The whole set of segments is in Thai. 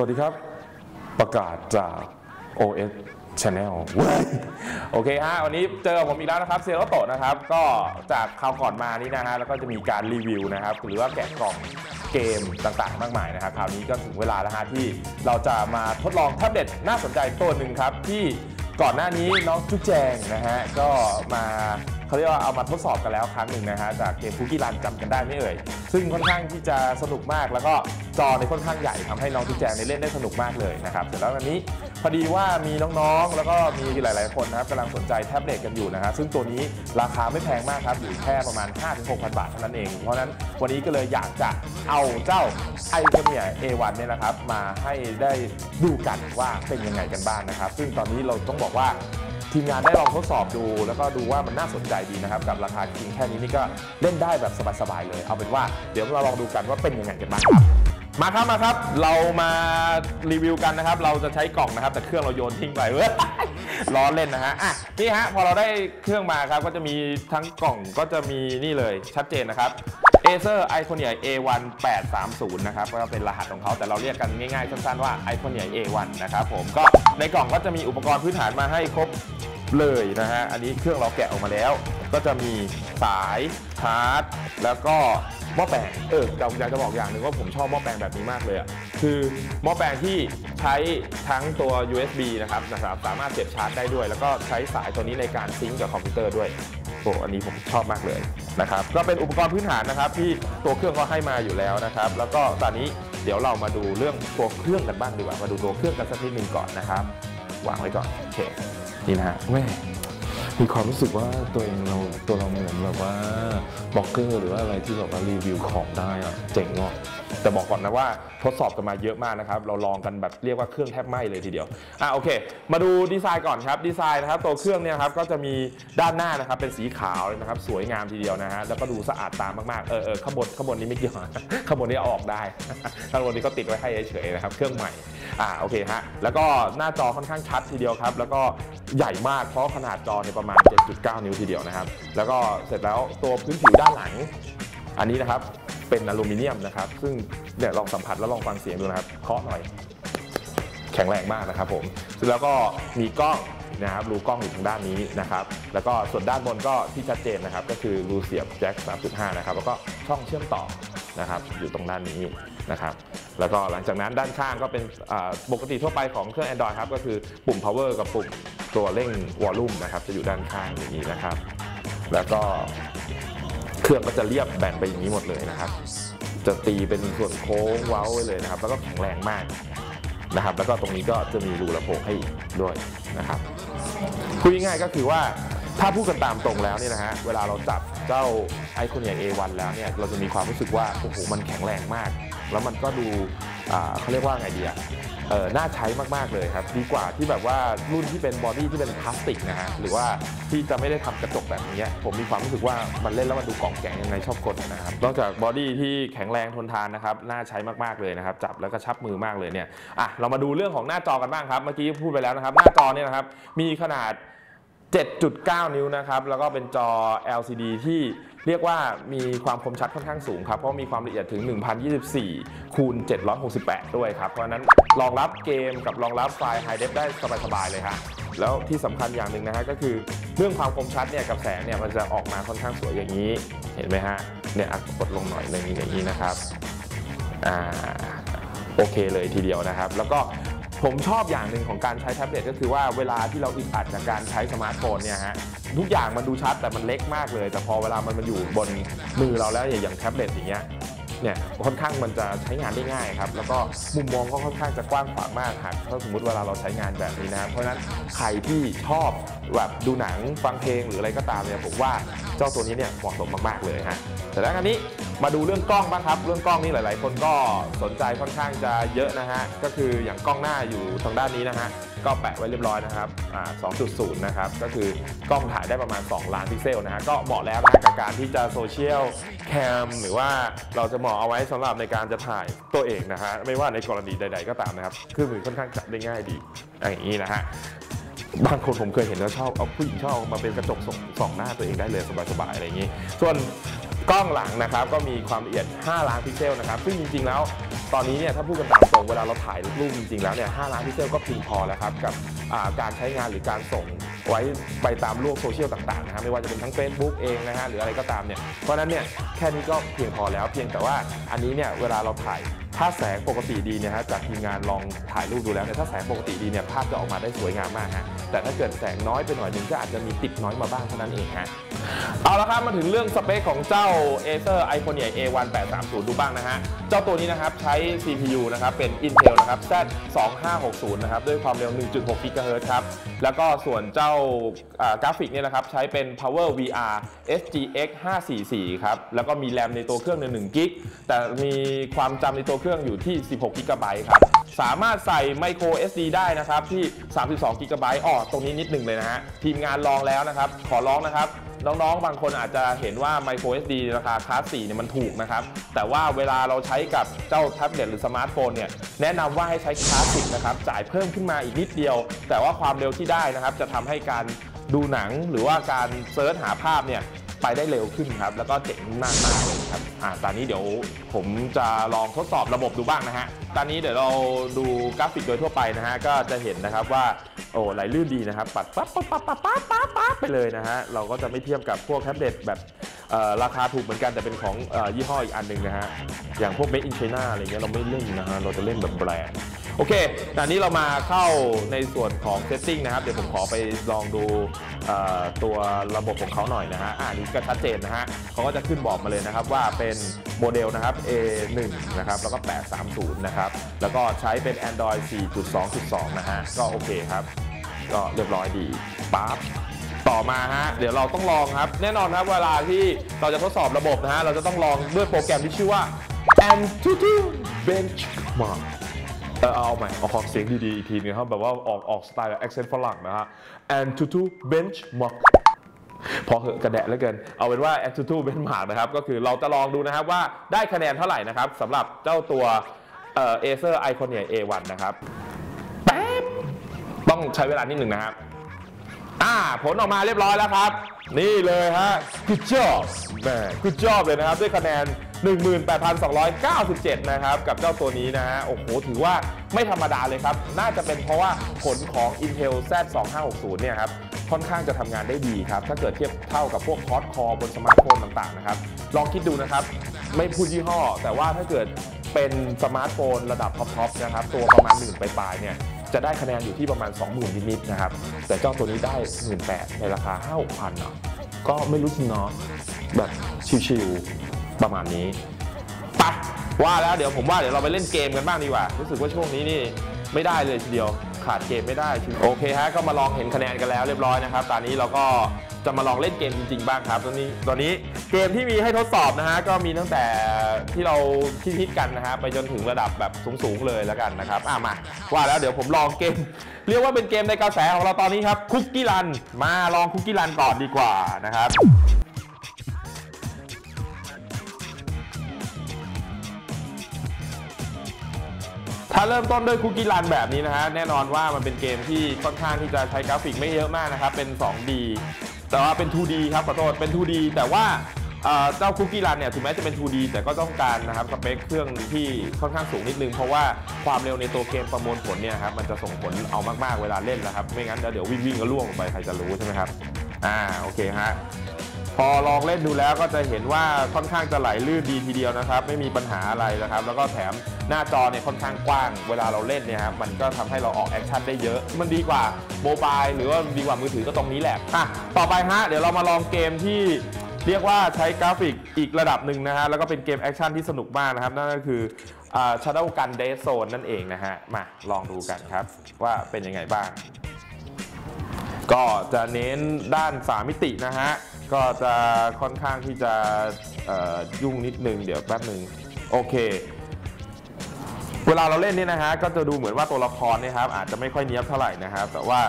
วัสดีครับ ประกาศจาก OS Channel โอเคฮะ วันนี้เจอผมอีกแล้วนะครับ เซโรโตะนะครับ ก็จากคราวก่อนมานี่นะฮะ แล้วก็จะมีการรีวิวนะครับ หรือว่าแกะกล่องเกมต่างๆ มากมายนะครับ คราวนี้ก็ถึงเวลาแล้วฮะที่เราจะมาทดลองแท็บเล็ตน่าสนใจตัวหนึ่งครับ ที่ก่อนหน้านี้น้องจุ๊แจงนะฮะ ก็มา เขาเรียกว่าเอามาทดสอบกันแล้วครั้งหนึ่งนะฮะจากเกมคุกกี้รันจำกันได้ไม่เอ่ย ซึ่งค่อนข้างที่จะสนุกมากแล้วก็จอในค่อนข้างใหญ่ทำให้น้องจุ๊แจงในเล่นได้สนุกมากเลยนะครับเสร็จแล้ววันนี้พอดีว่ามีน้องๆ แล้วก็มีหลาย ๆ คนนะครับกำลังสนใจแท็บเล็ตกันอยู่นะครับซึ่งตัวนี้ราคาไม่แพงมากครับอยู่แค่ประมาณ 5-6,000 บาทเท่านั้นเอง เพราะนั้นวันนี้ก็เลยอยากจะเอาเจ้า i p h o n e A1 เนี่ยนะครับมาให้ได้ดูกันว่าเป็นยังไงกันบ้างนะครับ ซึ่งตอนนี้เราต้องบอกว่า ทีมงานได้ลองทดสอบดู แล้วก็ดูว่ามันน่าสนใจดีนะครับ กับราคาจริงแค่นี้นี่ก็เล่นได้แบบสบายๆเลย เอาเป็นว่าเดี๋ยวเราลองดูกันว่าเป็นยังไงกันบ้างครับมาครับมาครับ เรามารีวิวกันนะครับ เราจะใช้กล่องนะครับ แต่เครื่องเราโยนทิ้งไปเว้ยล้อเล่นนะฮะอะนี่ฮะพอเราได้เครื่องมาครับก็จะมีทั้งกล่องก็จะมีนี่เลยชัดเจนนะครับ Acer Iconia A1 830 นะครับก็เป็นรหัสของเขาแต่เราเรียกกันง่ายๆ สั้นๆว่า Iconia A1 นะครับผมก็ในกล่องก็จะมีอุปกรณ์พื้นฐานมาให้ครบเลยนะฮะ อันนี้เครื่องเราแกะออกมาแล้ว ก็จะมีสายชาร์จ แล้วก็หม้อแปลง เออเราอยากจะบอกอย่างหนึ่งว่าผมชอบหม้อแปลงแบบนี้มากเลยอะคือหม้อแปลงที่ใช้ทั้งตัว USB นะครับนะครับ สามารถเสียบชาร์จได้ด้วย แล้วก็ใช้สายตัวนี้ในการซิงก์กับคอมพิวเตอร์ด้วย โอ้อันนี้ผมชอบมากเลยนะครับ ก็เป็นอุปกรณ์พื้นฐานนะครับที่ตัวเครื่องเขาให้มาอยู่แล้วนะครับ แล้วก็ตอนนี้เดี๋ยวเรามาดูเรื่องตัวเครื่องกันบ้างดีกว่า มาดูตัวเครื่องกันสักนิดหนึ่งก่อนนะครับ วางไว้ก่อนโอเคนี่นะฮะแม่ มีความรู้สึกว่าตัวเองเราตัวเราเหมือนแบบว่าบล็อกเกอร์หรือว่าอะไรที่แบบว่ารีวิวของได้อะเจ๋งว่ะแต่บอกก่อนนะว่าทดสอบกันมาเยอะมากนะครับ เราลองกันแบบเรียกว่าเครื่องแทบไหม้เลยทีเดียวอะโอเค มาดูดีไซน์ก่อนครับดีไซน์นะครับตัวเครื่องเนี่ยครับก็จะมีด้านหน้านะครับเป็นสีขาวเลยนะครับ สวยงามทีเดียวนะฮะแล้วก็ดูสะอาดตามากๆเออเออข้างบนข้างบนนี้ไม่เกี่ยวข้างบนนี้อออกได้ข้างบนนี้ก็ติดไว้ให้เฉยๆนะครับ เครื่องใหม่ อ่าโอเคฮะแล้วก็หน้าจอค่อนข้างชัดทีเดียวครับ แล้วก็ใหญ่มากเพราะขนาดจอเนี่ยประมาณ 7.9 นิ้วทีเดียวนะครับ แล้วก็เสร็จแล้วตัวพื้นผิวด้านหลัง อันนี้นะครับเป็นอลูมิเนียมนะครับ ซึ่งเนี่ยลองสัมผัสแล้วลองฟังเสียงดูนะครับเคาะหน่อย แข็งแรงมากนะครับผมแล้วก็มีกล้องนะครับรูกล้องอยู่ทางด้านนี้นะครับ แล้วก็ส่วนด้านบนก็ที่ชัดเจนนะครับ ก็คือรูเสียบแจ็ค 3.5 นะครับ แล้วก็ช่องเชื่อมต่อนะครับ อยู่ตรงด้านนี้ นะครับแล้วก็หลังจากนั้นด้านข้างก็เป็นปกติทั่วไปของเครื่อง Android ครับก็คือปุ่ม power กับปุ่มตัวเร่งวอลลุ่มนะครับจะอยู่ด้านข้างอย่างนี้นะครับ แล้วก็เครื่องก็จะเรียบแบ่งไปอย่างนี้หมดเลยนะครับ จะตีเป็นส่วนโค้งเว้าไว้เลยนะครับ แล้วก็แข็งแรงมากนะครับ แล้วก็ตรงนี้ก็จะมีรูลำโพงให้อีกด้วยนะครับพูดง่ายๆก็คือว่า ถ้าพูดกันตามตรงแล้วเนี่ยนะฮะ เวลาเราจับเจ้าไอคอนอย่าง A1 แล้วเนี่ย เราจะมีความรู้สึกว่า โอ้โห มันแข็งแรงมาก แล้วมันก็ดูเขาเรียกว่าไงดีอะเออน่าใช้มาก ๆ เลยครับ ดีกว่าที่แบบว่ารุ่นที่เป็นบอดี้ที่เป็นพลาสติกนะฮะ หรือว่าที่จะไม่ได้ทำกระจกแบบนี้ ผมมีความรู้สึกว่ามันเล่นแล้วมันดูกล่องแกงยังไงชอบกดนะครับ นอกจากบอดี้ที่แข็งแรงทนทานนะครับ น่าใช้มาก ๆ เลยนะครับ จับแล้วก็ชับมือมากเลยเนี่ย อะ เรามาดูเรื่องของหน้าจอกันบ้างครับ เมื่อกี้พูดไปแล้วนะครับ หน้าจอเนี่ยนะครับ มีขนาด 7.9 นิ้วนะครับ แล้วก็เป็นจอ LCD ที่เรียกว่ามีความคมชัดค่อนข้างสูงครับ เพราะมีความละเอียดถึง 1024 คูณ 768 ด้วยครับ เพราะนั้นรองรับเกมกับรองรับไฟล์ High Def ได้สบายๆเลยฮะแล้วที่สำคัญอย่างหนึ่งนะฮะก็คือเรื่องความคมชัดเนี่ยกับแสงเนี่ยมันจะออกมาค่อนข้างสวยอย่างนี้ เห็นไหมฮะ เนี่ยอะกดลงหน่อยหนึงอย่างนี้นะครับ อ่าโอเคเลยทีเดียวนะครับ แล้วก็ ผมชอบอย่างหนึ่งของการใช้แท็บเล็ตก็คือว่าเวลาที่เราอึดอัดจากการใช้สมาร์ทโฟนเนี่ยฮะทุกอย่างมันดูชัดแต่มันเล็กมากเลย แต่พอเวลามันมาอยู่บนมือเราแล้วอย่างแท็บเล็ตอย่างเงี้ย เนี่ยค่อนข้างมันจะใช้งานได้ง่ายครับแล้วก็มุมมองก็ค่อนข้างจะกว้างขวางมากครับถ้าสมมติเวลาเราใช้งานแบบนี้นะครับเพราะฉะนั้นใครที่ชอบแบบดูหนังฟังเพลงหรืออะไรก็ตามเนี่ยผมว่าเจ้าตัวนี้เนี่ยเหมาะสมมากๆเลยฮะแต่แล้วอันนี้มาดูเรื่องกล้องบ้างครับ เรื่องกล้องนี่หลาย ๆ คนก็สนใจค่อนข้างจะเยอะนะฮะก็คืออย่างกล้องหน้าอยู่ทางด้านนี้นะฮะ ก็แปะไว้เรียบร้อยนะครับอ่า2.0 นะครับ ก็คือกล้องถ่ายได้ประมาณ 2 ล้านพิกเซลนะฮะ ก็เหมาะแล้วนะกับการที่จะโซเชียลแคมหรือว่าเราจะเหมาะเอาไว้สำหรับในการจะถ่ายตัวเองนะฮะ ไม่ว่าในกรณีใด ๆ ก็ตามนะครับ เครื่องมือค่อนข้างจับได้ง่ายดี อย่างนี้นะฮะบางคนผมเคยเห็นแล้วชอบเอาผู้หญิงชอบมาเป็นกระจกส่องสองหน้าตัวเองได้เลยสบายๆอะไรอย่างนี้ ส่วนกล้องหลังนะครับก็มีความละเอียด 5 ล้านพิกเซลนะครับ ซึ่งจริงๆแล้ว ตอนนี้เนี่ยถ้าพูดกันตามตรงเวลาเราถ่ายรูปจริงๆแล้วเนี่ย5ล้านพิกเซลก็เพียงพอแล้วครับกับการใช้งานหรือการส่งไว้ไปตามโลกโซเชียลต่างๆนะครับไม่ว่าจะเป็นทั้ง Facebook เองนะฮะหรืออะไรก็ตามเนี่ยเพราะนั้นเนี่ยแค่นี้ก็เพียงพอแล้วเพียงแต่ว่าอันนี้เนี่ยเวลาเราถ่าย ถ้าแสงปกติดีเนี่ยฮะจากทีมงานลองถ่ายรูปดูแล้วเนี่ยถ้าแสงปกติดีเนี่ยภาพจะออกมาได้สวยงามมากฮะแต่ถ้าเกิดแสงน้อยไปหน่อยหนึงก็อาจจะมีติดน้อยมาบ้างเท่านั้นเองฮะเอาละครับมาถึงเรื่องสเปคของเจ้า Acer Iconia A1 830 ดูบ้างนะฮะ เจ้าตัวนี้นะครับใช้ CPU นะครับเป็น Intel นะครับ Z2560 นะครับด้วยความเร็ว 1.6 GHz ครับ แล้วก็ส่วนเจ้ากราฟิกเนี่ยนะครับใช้เป็น Power VR SGX 544 ครับ แล้วก็มีแรมในตัวเครื่องใน1กิกแต่มีความจำในตัวเครื่รื่องอยู่ที่ 16 g b ครับ สามารถใส่ Micro SD ได้นะครับ ที่ 32 g b อ๋อตรงนี้นิดหนึ่งเลยนะฮะ ทีมงานลองแล้วนะครับ ขอร้องนะครับ น้องๆ บางคนอาจจะเห็นว่า Micro SD ราคาคลาส4เนี่ยมันถูกนะครับ แต่ว่าเวลาเราใช้กับเจ้าแท็บเล็ตหรือสมาร์ทโฟนเนี่ย แนะนำว่าให้ใช้คลาสสิกนะครับ จ่ายเพิ่มขึ้นมาอีกนิดเดียว แต่ว่าความเร็วที่ได้นะครับ จะทำให้การดูหนังหรือว่าการเซิร์ชหาภาพเนี่ย ไปได้เร็วขึ้นครับ แล้วก็เจ๋งมากมากๆเลยครับอ่าตอนนี้เดี๋ยวผมจะลองทดสอบระบบดูบ้างนะฮะตอนนี้เดี๋ยวเราดูกราฟิกโดยทั่วไปนะฮะก็จะเห็นนะครับว่าโอ้ไหลลื่นดีนะครับ ปัดปั๊บปั๊บปั๊บปั๊บปั๊บปั๊บปั๊บไปเลยนะฮะเราก็จะไม่เทียบกับพวกแท็บเล็ตแบบราคาถูกเหมือนกันแต่เป็นของอยี่ห้ออีกอันหนึ่งนะฮะอย่างพวก Made in China อะไรเงี้ยเราไม่เล่นนะฮะเราจะเล่นแบบแบรนด์ โอเคตอนนี้เรามาเข้าในส่วนของ Setting นะครับ เดี๋ยวผมขอไปลองดูตัวระบบของเขาหน่อยนะฮะ อ่านี่ก็ชัดเจนนะฮะเขาก็จะขึ้นบอกมาเลยนะครับว่าเป็นโมเดลนะครับ A1 นะครับ แล้วก็ 830 นะครับ แล้วก็ใช้เป็น Android 4.2.2 นะฮะ ก็โอเคครับ ก็เรียบร้อยดีปั๊บต่อมาฮะ เดี๋ยวเราต้องลองครับ แน่นอนครับเวลาที่เราจะทดสอบระบบนะฮะ เราจะต้องลองด้วยโปรแกรมที่ชื่อว่า Antutu Benchmark เออเอาใหม่เอาขอเสียงดีๆอีกทีนึงครับแบบว่าออกออกสไตล์แบบ accent ฝรั่งนะฮะ Antutu Benchmark พอเหอะกระแดะแล้วเกิน เอาเป็นว่า Antutu Benchmark นะครับ ก็คือเราจะลองดูนะครับว่าได้คะแนนเท่าไหร่นะครับสำหรับเจ้าตัวเอ่อ Acer Iconia A1 นะครับแป๊บต้องใช้เวลานิดหนึ่งนะครับ อ่า ผลออกมาเรียบร้อยแล้วครับ นี่เลยฮะ good job แหม good job เลยนะครับ ด้วยคะแนน 18,297 นะครับ กับเจ้าตัวนี้นะฮะ โอ้โห ถือว่าไม่ธรรมดาเลยครับ น่าจะเป็นเพราะว่าผลของ Intel Z2560 เนี่ยครับ ค่อนข้างจะทำงานได้ดีครับ ถ้าเกิดเทียบเท่ากับพวกคอร์สคอบนสมาร์ทโฟนต่างๆนะครับ ลองคิดดูนะครับ ไม่พูดยี่ห้อ แต่ว่าถ้าเกิดเป็นสมาร์ทโฟนระดับท็อปๆนะครับ ตัวประมาณหมื่นปลายๆเนี่ยจะได้คะแนนอยู่ที่ประมาณ 20,000นิดๆนะครับ แต่เจ้าตัวนี้ได้ 18,000ในราคา 5,000เนาะก็ไม่รู้จริงเนาะแบบชิวๆ ประมาณนี้ไปว่าแล้วเดี๋ยวผมว่าเดี๋ยวเราไปเล่นเกมกันบ้างดีกว่า รู้สึกว่าช่วงนี้นี่ไม่ได้เลยทีเดียวขาดเกมไม่ได้โอเคฮะก็มาลองเห็นคะแนนกันแล้วเรียบร้อยนะครับ ตอนนี้เราก็จะมาลองเล่นเกมจริง ๆ บ้างครับตอนนี้ตอนนี้เกมที่มีให้ทดสอบนะฮะก็มีตั้งแต่ที่เราคิดกันนะฮะไปจนถึงระดับแบบสูงๆเลยแล้วกันนะครับอะมาว่าแล้วเดี๋ยวผมลองเกม เรียกว่าเป็นเกมในกระแสของเราตอนนี้ครับคุกกี้รันมาลองคุกกี้รันก่อนดีกว่านะครับ ถ้าเริ่มต้นด้วยคุกกี้รันแบบนี้นะฮะแน่นอนว่ามันเป็นเกมที่ค่อนข้างที่จะใช้กราฟิกไม่เยอะมากนะครับเป็น 2D แต่ว่าเป็น 2D ครับขอโทษเป็น 2D แต่ว่าเจ้าคุกกี้รันเนี่ยถึงแม้จะเป็น 2D แต่ก็ต้องการนะครับสเปคเครื่องที่ค่อนข้างสูงนิดนึง เพราะว่าความเร็วในตัวเกมประมวลผลเนี่ยครับมันจะส่งผลเอามากๆเวลาเล่นนะครับ ไม่งั้นเดี๋ยววิ่งวิ่งๆก็ล่วงไปใครจะรู้ใช่ไหมครับอ่าโอเคฮะ พอลองเล่นดูแล้วก็จะเห็นว่าค่อนข้างจะไหลลื่นดีทีเดียวนะครับ ไม่มีปัญหาอะไรนะครับ แล้วก็แถมหน้าจอเนี่ยค่อนข้างกว้าง เวลาเราเล่นเนี่ยครับมันก็ทำให้เราออกแอคชั่นได้เยอะ มันดีกว่าโมบายหรือว่าดีกว่ามือถือก็ตรงนี้แหละอะต่อไปฮะเดี๋ยวเรามาลองเกมที่เรียกว่าใช้กราฟิกอีกระดับหนึ่งนะฮะ แล้วก็เป็นเกมแอคชั่นที่สนุกมากนะครับ นั่นก็คือ Shadow Gun Dead Zone นั่นเองนะฮะ มาลองดูกันครับว่าเป็นยังไงบ้าง ก็จะเน้นด้านสามมิตินะฮะ ก็จะค่อนข้างที่จะยุ่งนิดนึงเดี๋ยวแป๊บหนึ่งโอเค เวลาเราเล่นเนี่ยนะฮะก็จะดูเหมือนว่าตัวละครเนี่ยครับอาจจะไม่ค่อยเนี้ยบเท่าไหร่นะครับ แต่ว่า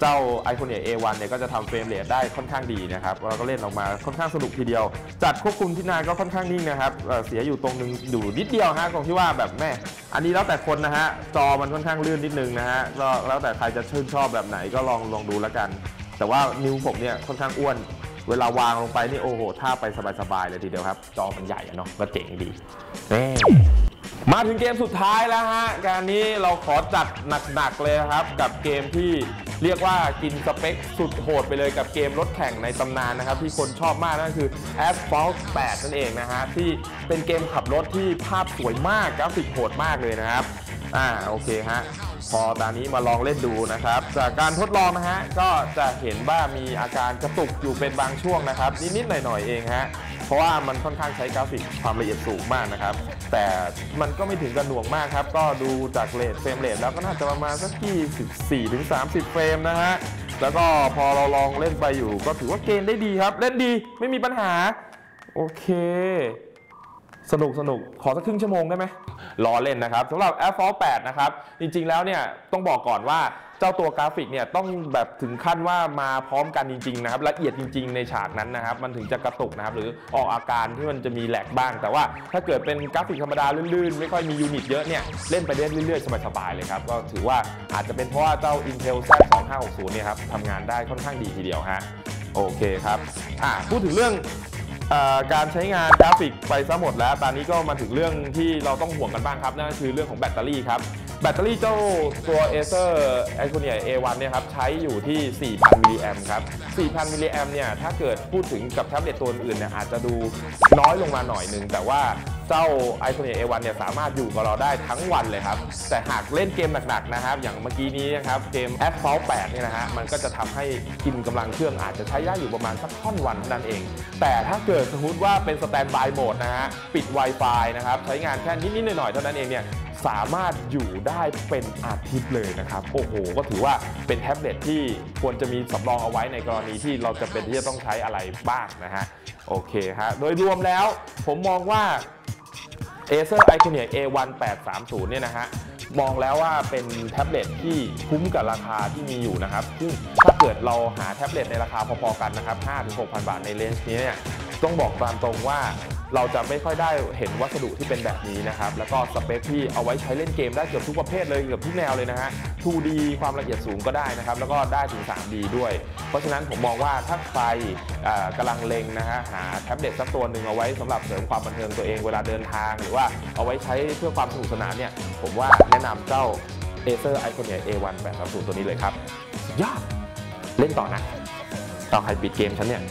เจ้า Iconia A1 เนี่ยก็จะทำเฟรมเรทได้ค่อนข้างดีนะครับเราก็เล่นออกมาค่อนข้างสนุกทีเดียว จัดควบคุมที่นานก็ค่อนข้างนิ่งนะครับเอ่อเสียอยู่ตรงนึงอยู่นิดเดียวฮะตรงที่ว่าแบบแม่อันนี้แล้วแต่คนนะฮะจอมันค่อนข้างลื่นนิดนึงนะฮะก็แล้วแต่ใครจะชื่นชอบแบบไหนก็ลองลองดูแล้วกัน แต่ว่านิ้วผมเนี่ยค่อนข้างอ้วน เวลาวางลงไปนี่โอ้โหท่าไปสบายๆเลยทีเดียวครับ จอมันใหญ่เนาะก็เจ๋งดีนี่มาถึงเกมสุดท้ายแล้วฮะ การนี้เราขอจัดหนักๆเลยครับ กับเกมที่เรียกว่ากินสเปคสุดโหดไปเลยกับเกมรถแข่งในตำนานนะครับ ที่คนชอบมากนั่นคือ Asphalt 8 นั่นเองนะฮะ ที่เป็นเกมขับรถที่ภาพสวยมากกราฟิกโหดมากเลยนะครับ อ่าโอเคฮะ พอตอนนี้มาลองเล่นดูนะครับ จากการทดลองนะฮะก็จะเห็นว่ามีอาการกระตุกอยู่เป็นบางช่วงนะครับ นิดๆหน่อยๆเองฮะเพราะว่ามันค่อนข้างใช้กราฟิกความละเอียดสูงมากนะครับ แต่มันก็ไม่ถึงกับหน่วงมากครับ ก็ดูจากเรทเฟรมเรทแล้วก็น่าจะประมาณสัก24ถึง30 เฟรมนะฮะแล้วก็พอเราลองเล่นไปอยู่ ก็ถือว่าเกณฑ์ได้ดีครับ เล่นดีไม่มีปัญหา โอเค สนุกสนุกขอสักครึ่งชั่วโมงได้ไหมรอเล่นนะครับสำหรับ a i r f o r 8นะครับ จริงๆแล้วเนี่ยต้องบอกก่อนว่าเจ้าตัวกราฟิกเนี่ยต้องแบบถึงขั้นว่ามาพร้อมกันจริงๆนะครับละเอียดจริง ๆในฉากนั้นนะครับมันถึงจะกระตุกนะครับหรือออกอาการที่มันจะมีแหลกบ้าง แต่ว่าถ้าเกิดเป็นกราฟิกธรรมดาลื่นๆ ไม่ค่อยมียูนิตเยอะเนี่ยเล่นไปเรื่อยๆสบายๆเลยครับก็ถือว่าอาจจะเป็นเพราะว่าเจ้า Intel Z 2560 เนี่ยครับทำงานได้ค่อนข้างดีทีเดียวฮะโอเคครับอะพูดถึงเรื่อง การใช้งานกราฟิกไปซะหมดแล้ว ตอนนี้ก็มาถึงเรื่องที่เราต้องห่วงกันบ้างครับ นั่นคือเรื่องของแบตเตอรี่ครับ แบตเตอรี่เจ้าตัว Acer Iconia A1 เนี่ยครับใช้อยู่ที่ 4,000 มิลลิแอมครับ 4,000 มิลลิแอมเนี่ยถ้าเกิดพูดถึงกับแท็บเล็ตตัวอื่นเนี่ยอาจจะดูน้อยลงมาหน่อยหนึ่งแต่ว่า เจ้า Iconia A1 เนี่ยสามารถอยู่กับเราได้ทั้งวันเลยครับ แต่หากเล่นเกมหนักๆนะครับ อย่างเมื่อกี้นี้นะครับ เกม Asphalt 8เนี่ยนะฮะ มันก็จะทำให้กินกำลังเครื่องอาจจะใช้ได้อยู่ประมาณสักค่อนวันเท่านั้นเอง แต่ถ้าเกิดสมมติว่าเป็นสแตนบายโหมดนะฮะ ปิด Wi-Fi นะครับ ใช้งานแค่นิดๆหน่อยๆเท่านั้นเองเนี่ยสามารถอยู่ได้เป็นอาทิตย์เลยนะครับ โอ้โห ก็ถือว่าเป็นแท็บเล็ตที่ควรจะมีสำรองเอาไว้ในกรณีที่เราจะเป็นที่จะต้องใช้อะไรบ้างนะฮะ โอเคฮะ โดยรวมแล้วผมมองว่า Acer Iconia A1 830 เนี่ยนะฮะมองแล้วว่าเป็นแท็บเล็ตที่คุ้มกับราคาที่มีอยู่นะครับซึ่งถ้าเกิดเราหาแท็บเล็ตในราคาพอๆกันนะครับ5-6,000 บาทในเลนส์นี้เนี่ยต้องบอกตามตรงว่าเราจะไม่ค่อยได้เห็นวัสดุที่เป็นแบบนี้นะครับ แล้วก็สเปคที่เอาไว้ใช้เล่นเกมได้เกือบทุกประเภทเลยเกือบทุกแนวเลยนะฮะ 2D ความละเอียดสูงก็ได้นะครับ แล้วก็ได้ถึง 3D ด้วย เพราะฉะนั้นผมมองว่าถ้าใครอ่ากำลังเล็งนะฮะหาแท็บเล็ตสักตัวหนึ่งเอาไว้สำหรับเสริมความบันเทิงตัวเองเวลาเดินทาง หรือว่าเอาไว้ใช้เพื่อความสนุกสนานเนี่ยผมว่าแนะนำเจ้า Acer Iconia A1 830ตัวนี้เลยครับยอดเล่นต่อนะต่อใครปิดเกมฉันเนี่ย